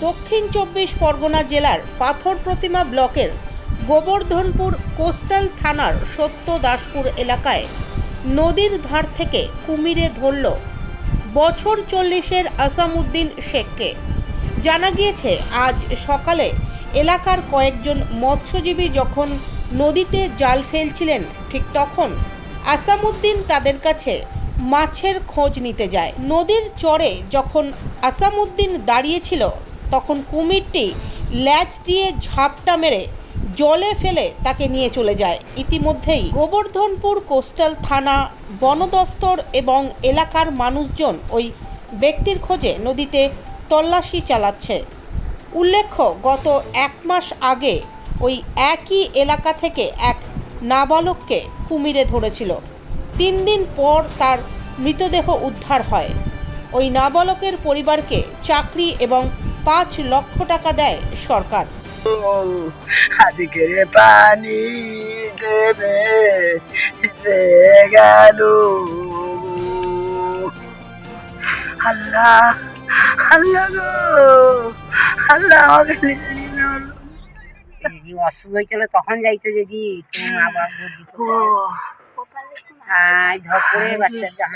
দক্ষিণ চব্বিশ পরগনা জেলার পাথর প্রতিমা ব্লকের গোবর্ধনপুর কোস্টাল থানার সত্য দাসপুর এলাকায় নদীর ধার থেকে কুমিরে ধরল বছর চল্লিশের আসামুদ্দিন শেখকে। জানা গিয়েছে, আজ সকালে এলাকার কয়েকজন মৎস্যজীবী যখন নদীতে জাল ফেলছিলেন, ঠিক তখন আসামুদ্দিন তাদের কাছে মাছের খোঁজ নিতে যায়। নদীর চরে যখন আসামউদ্দিন দাঁড়িয়েছিল তখন কুমিরটি ল্যাচ দিয়ে ঝাপটা মেরে জলে ফেলে তাকে নিয়ে চলে যায়। ইতিমধ্যেই গোবর্ধনপুর কোস্টাল থানা বন দফতর এবং এলাকার মানুষজন ওই ব্যক্তির খোঁজে নদীতে তল্লাশি চালাচ্ছে। উল্লেখ্য, গত এক মাস আগে ওই একই এলাকা থেকে এক নাবালককে কুমিরে ধরেছিল। তিন দিন পর তার মৃতদেহ উদ্ধার হয়। ওই নাবালকের পরিবারকে চাকরি এবং পাঁচ লক্ষ টাকা দেয় সরকার। পানি দেবে গেল। আল্লাহ আল্লাহ গো আল্লাহ আমাকে যদি অসুখ হয়েছিল তখন যাইতো যদি মা ধর করে বাচ্চা জাহান